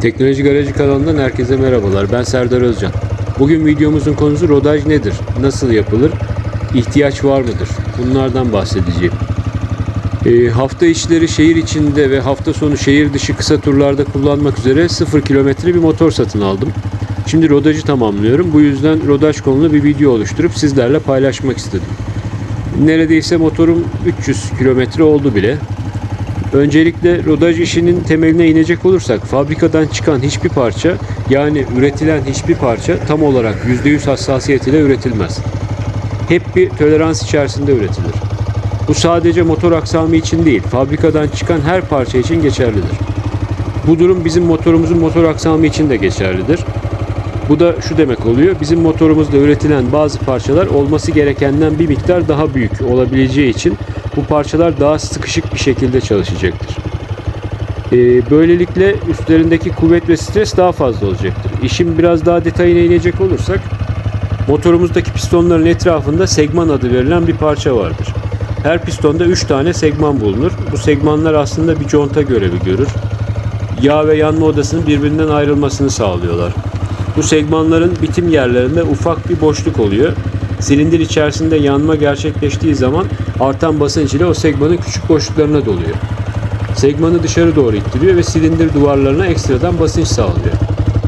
Teknoloji Garajı kanalından herkese merhabalar. Ben Serdar Özcan. Bugün videomuzun konusu rodaj nedir? Nasıl yapılır? İhtiyaç var mıdır? Bunlardan bahsedeceğim. Ee, hafta içleri şehir içinde ve hafta sonu şehir dışı kısa turlarda kullanmak üzere 0 kilometre bir motor satın aldım. Şimdi rodajı tamamlıyorum. Bu yüzden rodaj konulu bir video oluşturup sizlerle paylaşmak istedim. Neredeyse motorum 300 kilometre oldu bile. Öncelikle rodaj işinin temeline inecek olursak fabrikadan çıkan hiçbir parça yani üretilen hiçbir parça tam olarak %100 hassasiyet ile üretilmez. Hep bir tolerans içerisinde üretilir. Bu sadece motor aksamı için değil, fabrikadan çıkan her parça için geçerlidir. Bu durum bizim motorumuzun motor aksamı için de geçerlidir. Bu da şu demek oluyor. Bizim motorumuzda üretilen bazı parçalar olması gerekenden bir miktar daha büyük olabileceği için bu parçalar daha sıkışık bir şekilde çalışacaktır. Ee, böylelikle üstlerindeki kuvvet ve stres daha fazla olacaktır. İşin biraz daha detayına inecek olursak motorumuzdaki pistonların etrafında segman adı verilen bir parça vardır. Her pistonda 3 tane segman bulunur. Bu segmanlar aslında bir conta görevi görür. Yağ ve yanma odasının birbirinden ayrılmasını sağlıyorlar. Bu segmanların bitim yerlerinde ufak bir boşluk oluyor. Silindir içerisinde yanma gerçekleştiği zaman artan basınç ile o segmanın küçük boşluklarına doluyor. Segmanı dışarı doğru ittiriyor ve silindir duvarlarına ekstradan basınç sağlıyor.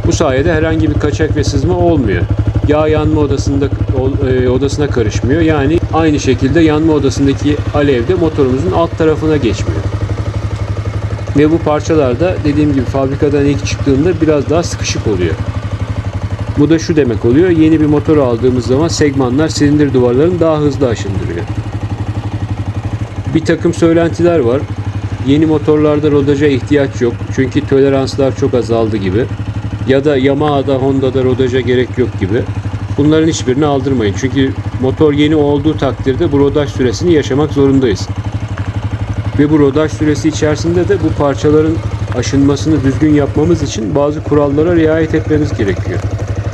Bu sayede herhangi bir kaçak ve sızma olmuyor. Yağ yanma odasında e, odasına karışmıyor. Yani aynı şekilde yanma odasındaki alev de motorumuzun alt tarafına geçmiyor. Ve bu parçalar da dediğim gibi fabrikadan ilk çıktığında biraz daha sıkışık oluyor. Bu da şu demek oluyor. Yeni bir motor aldığımız zaman segmanlar silindir duvarlarını daha hızlı aşındırıyor. Bir takım söylentiler var. Yeni motorlarda rodaja ihtiyaç yok. Çünkü toleranslar çok azaldı gibi. Ya da Yamaha'da, Honda'da rodaja gerek yok gibi. Bunların hiçbirini aldırmayın. Çünkü motor yeni olduğu takdirde bu rodaj süresini yaşamak zorundayız. Ve bu rodaj süresi içerisinde de bu parçaların aşınmasını düzgün yapmamız için bazı kurallara riayet etmemiz gerekiyor.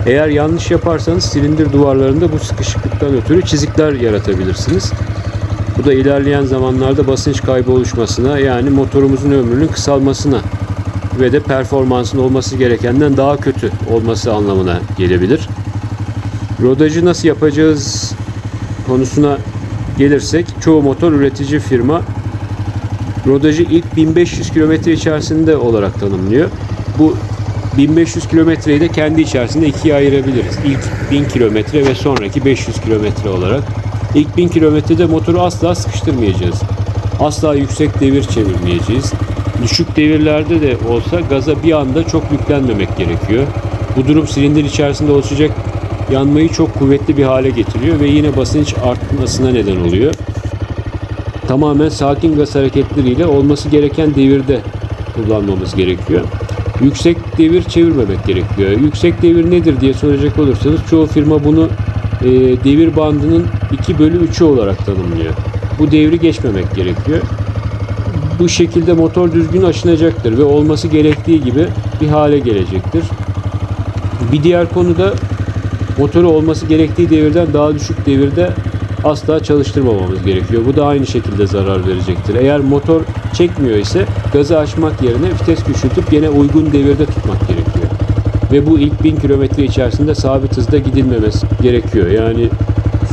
Eğer yanlış yaparsanız silindir duvarlarında bu sıkışıklıktan ötürü çizikler yaratabilirsiniz. Bu da ilerleyen zamanlarda basınç kaybı oluşmasına yani motorumuzun ömrünün kısalmasına ve de performansın olması gerekenden daha kötü olması anlamına gelebilir. Rodajı nasıl yapacağız konusuna gelirsek çoğu motor üretici firma rodajı ilk 1500 kilometre içerisinde olarak tanımlıyor. Bu 1500 kilometreyi de kendi içerisinde ikiye ayırabiliriz. İlk 1000 kilometre ve sonraki 500 kilometre olarak. İlk 1000 kilometrede motoru asla sıkıştırmayacağız. Asla yüksek devir çevirmeyeceğiz. Düşük devirlerde de olsa gaza bir anda çok yüklenmemek gerekiyor. Bu durum silindir içerisinde oluşacak yanmayı çok kuvvetli bir hale getiriyor ve yine basınç artmasına neden oluyor. Tamamen sakin gaz hareketleriyle olması gereken devirde kullanmamız gerekiyor. Yüksek devir çevirmemek gerekiyor. Yüksek devir nedir diye soracak olursanız çoğu firma bunu e, devir bandının 2 bölü 3'ü olarak tanımlıyor. Bu devri geçmemek gerekiyor. Bu şekilde motor düzgün aşınacaktır ve olması gerektiği gibi bir hale gelecektir. Bir diğer konu da motoru olması gerektiği devirden daha düşük devirde asla çalıştırmamamız gerekiyor. Bu da aynı şekilde zarar verecektir. Eğer motor çekmiyor ise gazı açmak yerine vites küçültüp yine uygun devirde tutmak gerekiyor. Ve bu ilk 1000 kilometre içerisinde sabit hızda gidilmemesi gerekiyor. Yani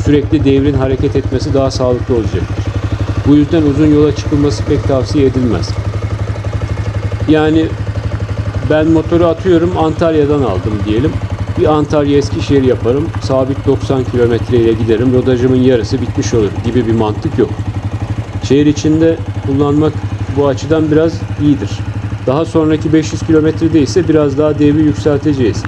sürekli devrin hareket etmesi daha sağlıklı olacaktır. Bu yüzden uzun yola çıkılması pek tavsiye edilmez. Yani ben motoru atıyorum Antalya'dan aldım diyelim. Bir Antalya Eskişehir yaparım. Sabit 90 kilometre ile giderim. Rodajımın yarısı bitmiş olur gibi bir mantık yok. Şehir içinde kullanmak bu açıdan biraz iyidir. Daha sonraki 500 kilometrede ise biraz daha devri yükselteceğiz.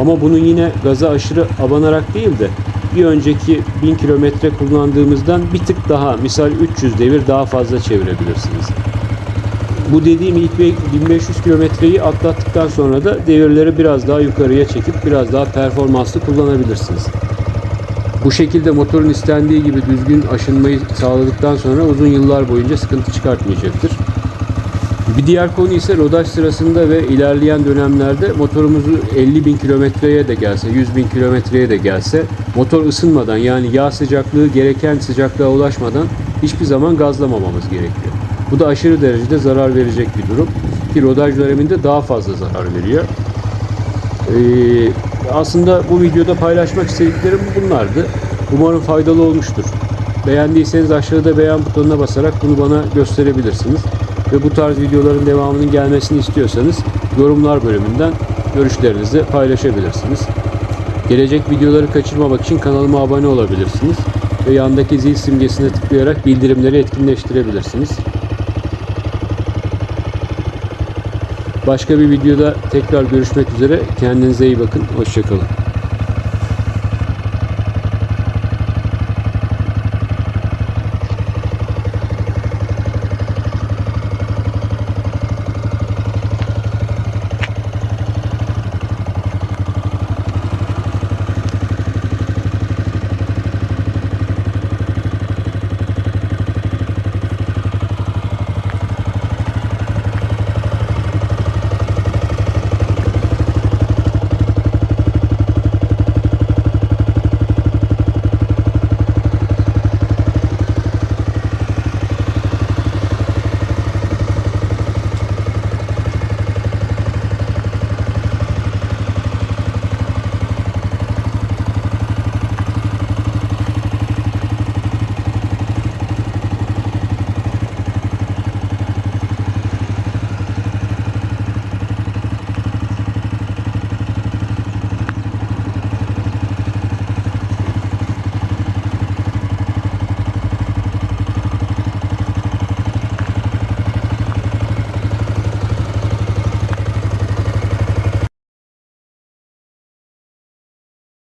Ama bunu yine gaza aşırı abanarak değil de bir önceki 1000 kilometre kullandığımızdan bir tık daha misal 300 devir daha fazla çevirebilirsiniz. Bu dediğim ilk 1500 kilometreyi atlattıktan sonra da devirleri biraz daha yukarıya çekip biraz daha performanslı kullanabilirsiniz. Bu şekilde motorun istendiği gibi düzgün aşınmayı sağladıktan sonra uzun yıllar boyunca sıkıntı çıkartmayacaktır. Bir diğer konu ise rodaj sırasında ve ilerleyen dönemlerde motorumuzu 50 bin kilometreye de gelse, 100 bin kilometreye de gelse motor ısınmadan yani yağ sıcaklığı gereken sıcaklığa ulaşmadan hiçbir zaman gazlamamamız gerekiyor. Bu da aşırı derecede zarar verecek bir durum. ki rodaj döneminde daha fazla zarar veriyor. Ee, aslında bu videoda paylaşmak istediklerim bunlardı. Umarım faydalı olmuştur. Beğendiyseniz aşağıda beğen butonuna basarak bunu bana gösterebilirsiniz. Ve bu tarz videoların devamının gelmesini istiyorsanız yorumlar bölümünden görüşlerinizi paylaşabilirsiniz. Gelecek videoları kaçırmamak için kanalıma abone olabilirsiniz. Ve yandaki zil simgesine tıklayarak bildirimleri etkinleştirebilirsiniz. Başka bir videoda tekrar görüşmek üzere. Kendinize iyi bakın. Hoşçakalın.